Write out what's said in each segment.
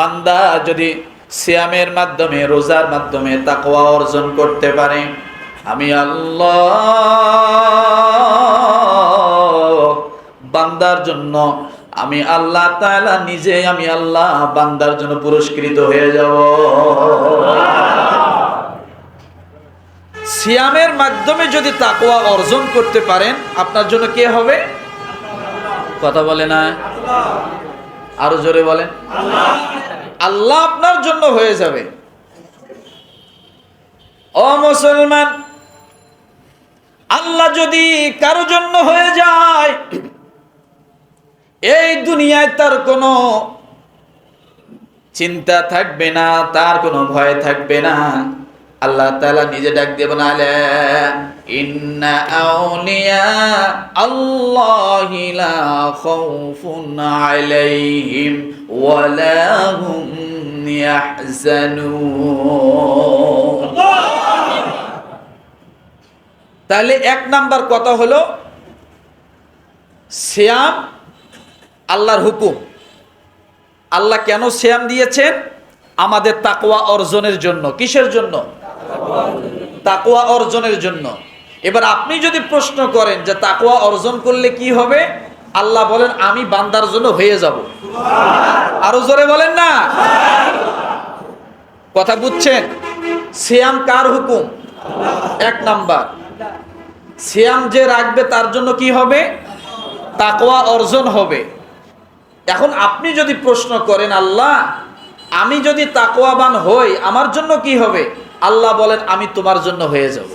বান্দা যদি সিয়ামের মাধ্যমে, রোজার মাধ্যমে তাকওয়া অর্জন করতে পারে, আমি আল্লাহ বান্দার জন্য, আমি আল্লাহ তাআলা নিজে আমি আল্লাহ বান্দার জন্য পুরস্কৃত হয়ে যাব। সিয়ামের মাধ্যমে যদি তাকওয়া অর্জন করতে পারেন, আপনার জন্য কে হবে? কথা বলে না? আরও জোরে বলেন। আল্লাহ। আপনার জন্য হয়ে যাবে। ও মুসলমান আল্লাহ যদি কারও জন্য হয়ে যায় এই দুনিয়ায় তার কোনো চিন্তা থাকবে না তার কোনো ভয় থাকবে না। আল্লাহ তাআলা নিজে ডাক দিয়ে বলে ইন্না আউলিয়া আল্লাহি লা খাউফুন আলাইহিম ওয়া লা হুম ইয়াহজানুন। তাহলে এক নাম্বার কথা হলো শ্যাম আল্লাহর হুকুম। আল্লাহ কেন শ্যাম দিয়েছেন? আমাদের তাকওয়া অর্জনের জন্য। কিসের জন্য? তাকওয়া অর্জনের জন্য। এবার আপনি যদি প্রশ্ন করেন যে তাকওয়া অর্জন করলে কি হবে? আল্লাহ বলেন, আমি বান্দার জন্য হয়ে যাব। আরও জোরে বলেন না। কথা বুঝছেন? সিয়াম কার হুকুম? এক নাম্বার। সিয়াম যে রাখবে তার জন্য কি হবে? তাকওয়া অর্জন হবে। এখন আপনি যদি প্রশ্ন করেন, আল্লাহ, আমি যদি তাকওয়াবান হই, আমার জন্য কি হবে? আল্লাহ বলেন, আমি তোমার জন্য হয়ে যাব।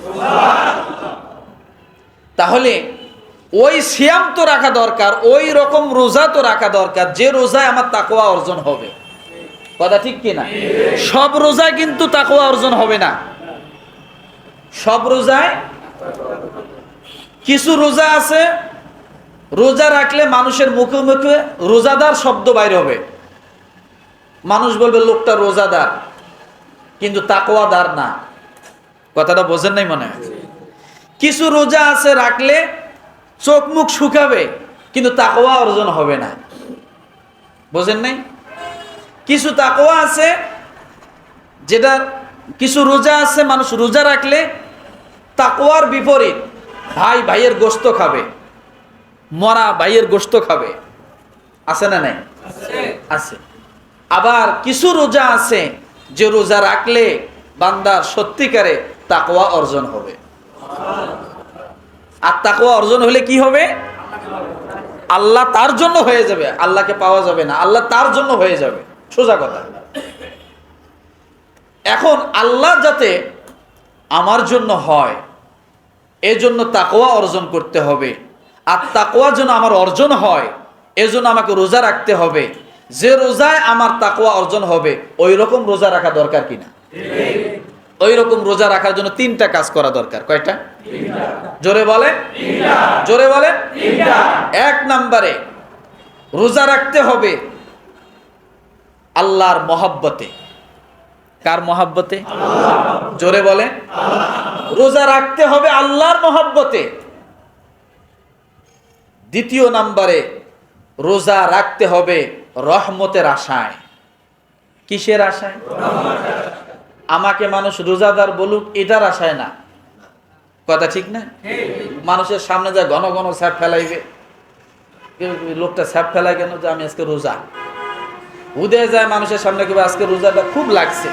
তাহলে ওই সিয়াম তো রাখা দরকার, ওই রকম রোজা তো রাখা দরকার, যে রোজায় আমার তাকওয়া অর্জন হবে। কথা ঠিক কি না সব রোজায় কিন্তু তাকওয়া অর্জন হবে না। সব রোজায় কিছু রোজা আছে, রোজা রাখলে মানুষের মুখে মুখে রোজাদার শব্দ বাইর হবে। মানুষ বলবে, লোকটা রোজাদার। কিন্তু তাকওয়াদার না। কথাটা বোঝেন নাই মনে হয়? কিছু রোজা আছে রাখলে চোখ মুখ শুকাবে কিন্তু তাকওয়া অর্জন হবে না। বোঝেন নাই? কিছু তাকওয়া আছে যেটা কিছু রোজা আছে মানুষ রোজা রাখলে তাকওয়ার বিপরীত ভাই ভাইয়ের গোস্ত খাবে মরা ভাইয়ের গোস্ত খাবে। আছে না নাই? আছে। আবার কিছু রোজা আছে যে রোজা রাখলে বান্দার সত্যিকারে তাকওয়া অর্জন হবে। আর তাকোয়া অর্জন হলে কি হবে? আল্লাহ তার জন্য হয়ে যাবে। আল্লাহকে পাওয়া যাবে না। আল্লাহ তার জন্য হয়ে যাবে। সোজা কথা। এখন আল্লাহ যাতে আমার জন্য হয়, এজন্য তাকওয়া অর্জন করতে হবে। আর তাকোয়া যেন আমার অর্জন হয়, এজন্য আমাকে রোজা রাখতে হবে। যে রোজায় আমার তাকওয়া অর্জন হবে ওই রকম রোজা রাখা দরকার কিনা? ওই রকম রোজা রাখার জন্য তিনটা কাজ করা দরকার। কয়টা? জোরে বলে জোরে বলে এক নাম্বারে, রোজা রাখতে হবে আল্লাহর মহাব্বতে। কার মহাব্বতে? জোরে বলে রোজা রাখতে হবে আল্লাহর মহাব্বতে। দ্বিতীয় নাম্বারে রোজা রাখতে হবে রহমতের আশায়। কিসের আশায়? আমাকে মানুষ রোজাদার বলুক, এটার আশায় না। কথা ঠিক না? মানুষের সামনে যায় ঘন ঘন স্যাপ ফেলাইবে। লোকটা স্যাপ ফেলায় কেন যে আমি আজকে রোজা? উদে যায় মানুষের সামনে কেউ আজকে রোজাটা খুব লাগছে।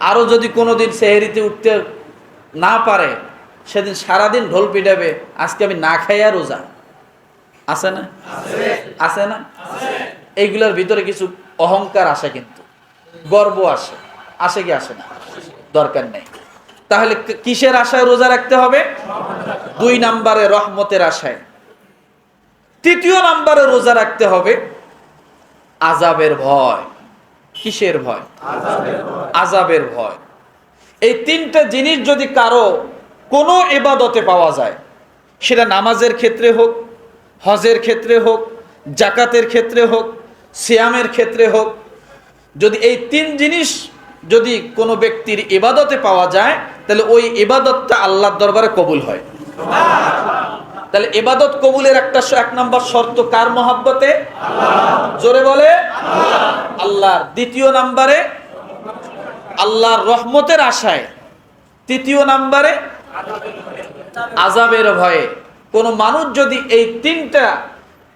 আরও যদি কোনোদিন সেহেরিতে উঠতে না পারে, সেদিন সারাদিন ঢোল পিটাবে, আজকে আমি না খাইয়া রোজা। আছে না? আছে না? এইগুলোর ভিতরে কিছু অহংকার আসে কিন্তু। গর্ব আসে। আসে কি আসে না? দরকার নেই। তাহলে কিসের আশায় রোজা রাখতে হবে? দুই নাম্বারে রহমতের আশায়। তৃতীয় নাম্বারে রোজা রাখতে হবে আজাবের ভয়। কিসের ভয়? আজাবের ভয়। এই তিনটা জিনিস যদি কারও কোনো এবাদতে পাওয়া যায়, সেটা নামাজের ক্ষেত্রে হোক হজের ক্ষেত্রে হোক, জাকাতের ক্ষেত্রে হোক, সিয়ামের ক্ষেত্রে হোক, যদি এই তিন জিনিস যদি কোনো ব্যক্তির ইবাদতে পাওয়া যায়, তাহলে ওই ইবাদতটা আল্লাহর দরবারে কবুল হয়। তাহলে এবাদত কবুলের একটা এক নম্বর শর্ত কার মহাব্বতে? জোরে বলে, আল্লাহর। দ্বিতীয় নাম্বারে, আল্লাহর রহমতের আশায়। তৃতীয় নাম্বারে আজাবের ভয়ে। কোনো মানুষ যদি এই তিনটা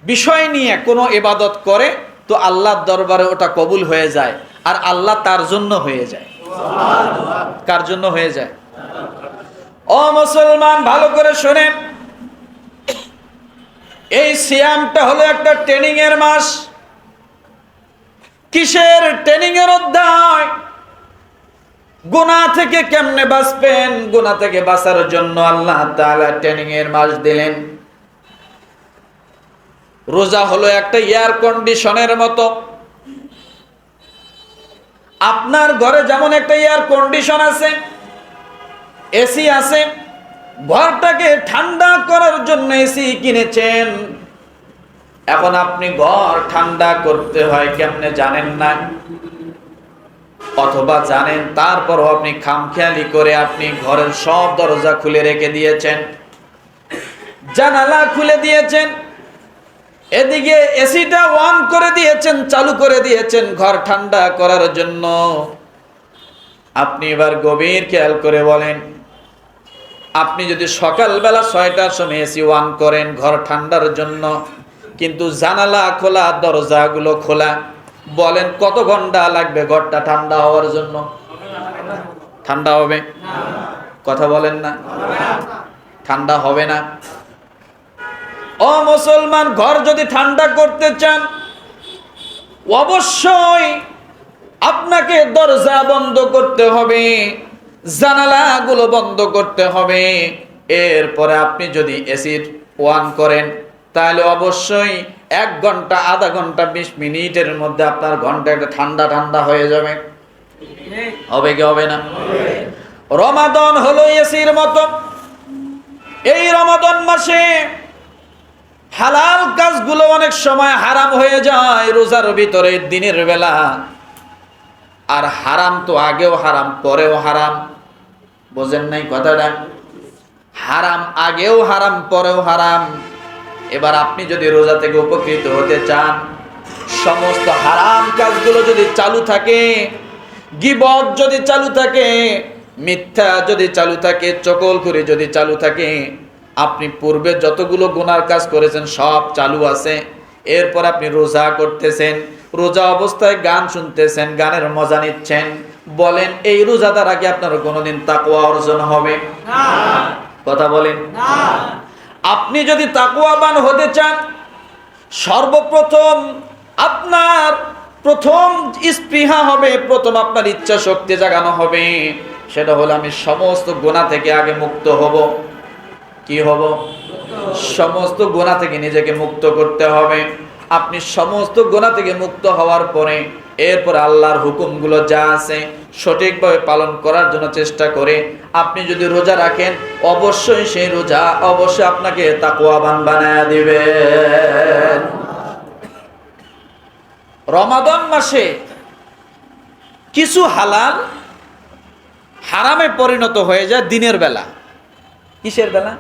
বিষয় নিয়ে কোনো ইবাদত করে, তো আল্লাহর দরবারে ওটা কবুল হয়ে যায় আর আল্লাহ তার জন্য হয়ে যায়। কার জন্য হয়ে যায়? ও মুসলমান, ভালো করে শোনেন। এই সিয়ামটা হলো একটা ট্রেনিং এর মাস। কিসের ট্রেনিং এর অধ্যায়? গুনাহ থেকে কেমনে বাঁচবেন? গোনা থেকে বাঁচার জন্য আল্লাহ তাআলা ট্রেনিং এর মাস দিলেন। রোজা হলো একটা এয়ার কন্ডিশনের মতো। আপনার ঘরে যেমন একটা এয়ার কন্ডিশন আছে এসি আছে, ঘরটাকে ঠান্ডা করার জন্য এসি কিনেছেন। এখন আপনি ঘর ঠান্ডা করতে হয়, কেমনে জানেন না? অথবা জানেন, তারপরও আপনি খামখেয়ালি করে আপনি ঘরের সব দরজা খুলে রেখে দিয়েছেন, জানালা খুলে দিয়েছেন, এদিকে এসিটা অন করে দিয়েছেন, চালু করে দিয়েছেন, ঘর ঠান্ডা করার জন্য। আপনি এবার গভীর খেয়াল করে বলেন, আপনি যদি সকালবেলা ছয়টার সময় এসি ওয়ান করেন, ঘর ঠান্ডার জন্য, কিন্তু জানালা খোলা, দরজাগুলো খোলা বলেন, কত ঘণ্টা লাগবে ঘরটা ঠান্ডা হওয়ার জন্য? ঠান্ডা হবে? কথা বলেন না। ঠান্ডা হবে না। ও মুসলমান, ঘর যদি ঠান্ডা করতে চান, অবশ্যই আপনাকে দরজা বন্ধ করতে হবে, জানালাগুলো বন্ধ করতে হবে। এরপরে আপনি যদি এসির ওয়ান করেন, তাহলে অবশ্যই এক ঘণ্টা, আধা ঘণ্টা, বিশ মিনিটের মধ্যে আপনার ঘণ্টা একটা ঠান্ডা ঠান্ডা হয়ে যাবে। হবে কি হবে না? রমাদন হলো এসির মতো। এই রমাদন মাসে হালাল কাজগুলো অনেক সময় হারাম হয়ে যায় রোজার ভিতরে, দিনের বেলা। আর হারাম তো আগেও হারাম, পরেও হারাম। বোঝেন নাই কথাটা? হারাম আগেও হারাম, পরেও হারাম। এবার আপনি যদি রোজা থেকে উপকৃত হতে চান সমস্ত হারাম কাজগুলো যদি চালু থাকে গিবত যদি চালু থাকে মিথ্যা যদি চালু থাকে চকল করে যদি চালু থাকে আপনি পূর্বে যতগুলো গুনার কাজ করেছেন সব চালু আছে। এরপর আপনি রোজা করতেছেন রোজা অবস্থায় গান শুনতেছেন গানের মজা নিচ্ছেন বলেন এই রোজাদার আগে আপনার কোনোদিন তাকুয়া অর্জন হবে? কথা বলেন। আপনি যদি তাকুয়াবান হতে চান, সর্বপ্রথম আপনার প্রথম স্পৃহা হবে, প্রথম আপনার ইচ্ছা শক্তি জাগানো হবে। সেটা হলো আমি সমস্ত গোনা থেকে আগে মুক্ত হব। কি হব? সমস্ত গোনা থেকে নিজেকে মুক্ত করতে হবে। আপনি সমস্ত গোনা থেকে মুক্ত হওয়ার পরে এরপর আল্লাহর হুকুমগুলো যা আছে সঠিকভাবে পালন করার জন্য চেষ্টা করে আপনি যদি রোজা রাখেন, অবশ্যই সেই রোজা অবশ্যই আপনাকে তাকুয়াবান বানায় দিবেন রমাদান মাসে কিছু হালাল হারামে পরিণত হয়ে যায় দিনের বেলা। কিসের বেলা?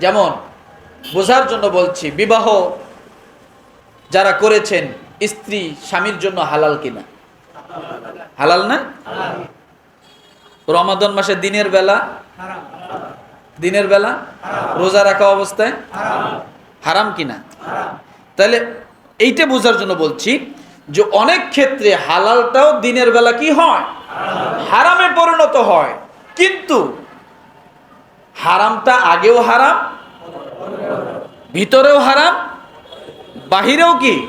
যেমন বোঝার জন্য বলছি, বিবাহ যারা করেছেন স্ত্রী স্বামীর জন্য হালাল কিনা? হালাল না? রমাদন মাসে দিনের বেলা? দিনের বেলা? রোজা রাখা অবস্থায়? হারাম কিনা? তাহলে এইটা বোঝার জন্য বলছি যে অনেক ক্ষেত্রে হালালটাও দিনের বেলা কি হয়? হারামে পরিণত হয়। কিন্তু হারামটা আগেও হারাম, ভিতরেও হারাম বাহিরেও কি?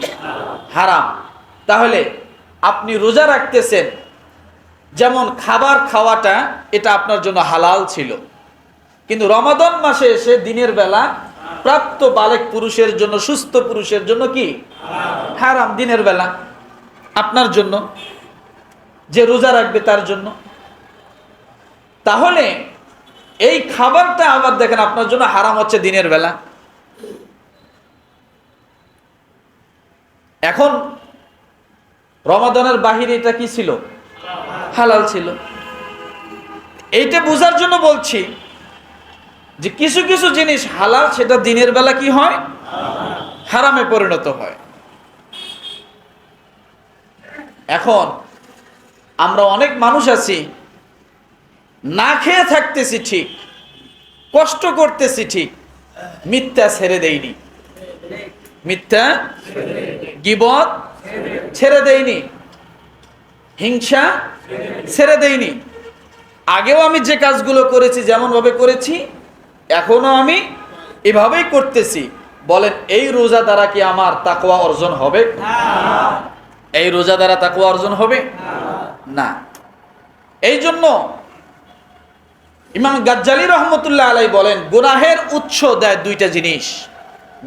হারাম। তাহলে আপনি রোজা রাখতেছেন, যেমন খাবার খাওয়াটা, এটা আপনার জন্য হালাল ছিল। কিন্তু রমাদন মাসে এসে দিনের বেলা প্রাপ্ত বালেক পুরুষের জন্য, সুস্থ পুরুষের জন্য কি? হারাম দিনের বেলা। আপনার জন্য, যে রোজা রাখবে তার জন্য। তাহলে এই খাবারটা আবার দেখেন আপনার জন্য হারাম হচ্ছে দিনের বেলা। এখন রমাদানের বাহিরে এটা কি ছিল? হালাল ছিল। এইটা বোঝার জন্য বলছি যে কিছু কিছু জিনিস হালাল, সেটা দিনের বেলা কি হয়? হারামে পরিণত হয়। এখন আমরা অনেক মানুষ আছি, না খেয়ে থাকতেছি ঠিক, কষ্ট করতেছি ঠিক, মিথ্যা ছেড়ে দেইনি। মিথ্যা গিবত ছেড়ে দেইনি। হিংসা ছেড়ে দেইনি। আগেও আমি যে কাজগুলো করেছি, যেমনভাবে করেছি এখনও আমি এভাবেই করতেছি। বলেন, এই রোজা দ্বারা কি আমার তাকওয়া অর্জন হবে? এই রোজা দ্বারা তাকওয়া অর্জন হবে? না। এই জন্য ইমাম গাজ্জালি রহমতুল্লাহ আলাই বলেন, গুনাহের উৎস দেয় দুইটা জিনিস।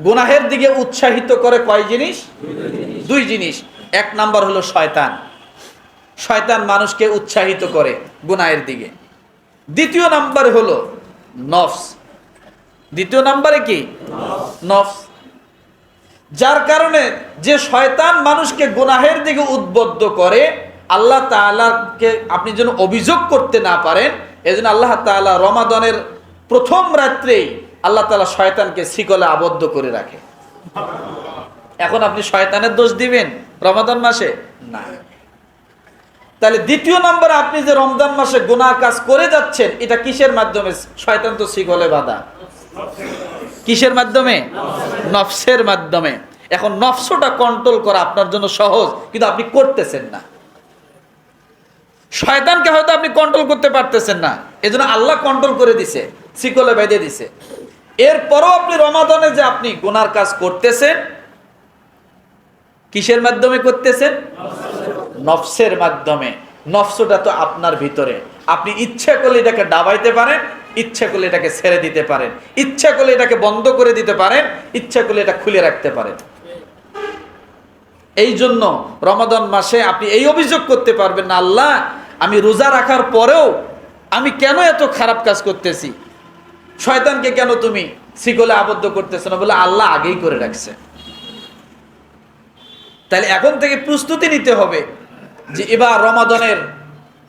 গুনাহের দিকে উৎসাহিত করে কয় জিনিস? দুই জিনিস। এক নাম্বার হলো শয়তান। শয়তান মানুষকে উৎসাহিত করে গুনাহের দিকে। দ্বিতীয় নাম্বার হলো নফস। দ্বিতীয় নাম্বারে কি? নফস। যার কারণে যে শয়তান মানুষকে গুনাহের দিকে উদ্বুদ্ধ করে, আল্লাহ তাআলাকে আপনি যেন অভিযোগ করতে না পারেন, এজন্য আল্লাহ তাআলা রমাদানের প্রথম রাত্রেই আল্লাহ তাআলা শয়তানকে শিকলে আবদ্ধ করে রাখে। এখন আপনি শয়তানের দোষ দিবেন রমাদান মাসে? না। তাহলে দ্বিতীয় নম্বরে আপনি যে রমজান মাসে গুনাহ কাজ করে যাচ্ছেন, এটা কিসের মাধ্যমে? শয়তান তো শিকলে বাধা। কিসের মাধ্যমে? নফসের মাধ্যমে। এখন নফসটা কন্ট্রোল করা আপনার জন্য সহজ, কিন্তু আপনি করতেছেন না। শয়তানকে হয়তো আপনি কন্ট্রোল করতে পারতেছেন না। এজন্য আল্লাহ কন্ট্রোল করে দিছে, শিকলে বেঁধে দিছে। এরপরও আপনি রমাদানে যে আপনি গুনার কাজ করতেছেন, কিসের মাধ্যমে করতেছেন? নফসের মাধ্যমে। নফসটা তো আপনার ভিতরে। আপনি ইচ্ছা করলে এটাকে ডাবাইতে পারেন, ইচ্ছা করলে এটাকে ছেড়ে দিতে পারেন। ইচ্ছা করলে এটাকে বন্ধ করে দিতে পারেন, ইচ্ছা করলে এটা খুলে রাখতে পারেন। এই জন্য রমাদান মাসে আপনি এই অভিযোগ করতে পারবেন না, আল্লাহ, আমি রোজা রাখার পরেও আমি কেন এত খারাপ কাজ করতেছি? শয়তানকে কেন তুমি শিকলে আবদ্ধ করতেছ না? বলে আল্লাহ আগেই করে রাখছে। তাহলে এখন থেকে প্রস্তুতি নিতে হবে যে এবার রমাদনের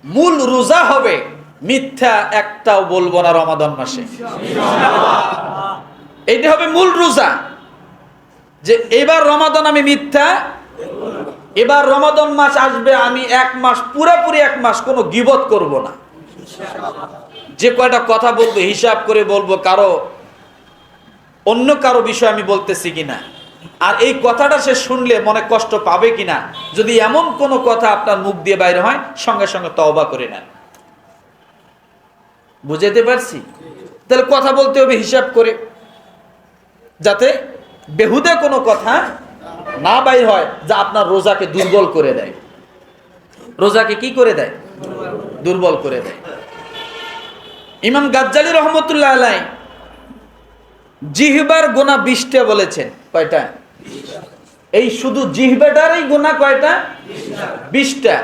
মূল রোজা হবে। মিথ্যা একটাও বলব না রমাদন মাসে। এইটা হবে মূল রোজা। যে এবার রমাদন আমি মিথ্যা, এবার রমাদন মাস আসবে আমি এক মাস, পুরোপুরি এক মাস কোনো গিবত করব না। যে কয়টা কথা বলব, হিসাব করে বলব কারও, অন্য কারও বিষয় আমি বলতেছি কিনা? আর এই কথাটা সে শুনলে মনে কষ্ট পাবে কিনা? যদি এমন কোনো কথা আপনার মুখ দিয়ে বাইরে হয়, সঙ্গে সঙ্গে তওবা করে নেন। বুঝাতে পারছি? তাহলে কথা বলতে হবে, হিসাব করে। যাতে বেহুদে কোনো কথা না বাইর হয়, যা আপনার রোজাকে দুর্বল করে দেয়। রোজাকে কি করে দেয়? দুর্বল করে দেয়। ইমাম গাজ্জালি রহমতুল্লাহ আলাই জিহবার গোনা বিশটা বলেছেন। কয়টা? এই শুধু জিহবাটারই গোনা কয়টা? বিশটা।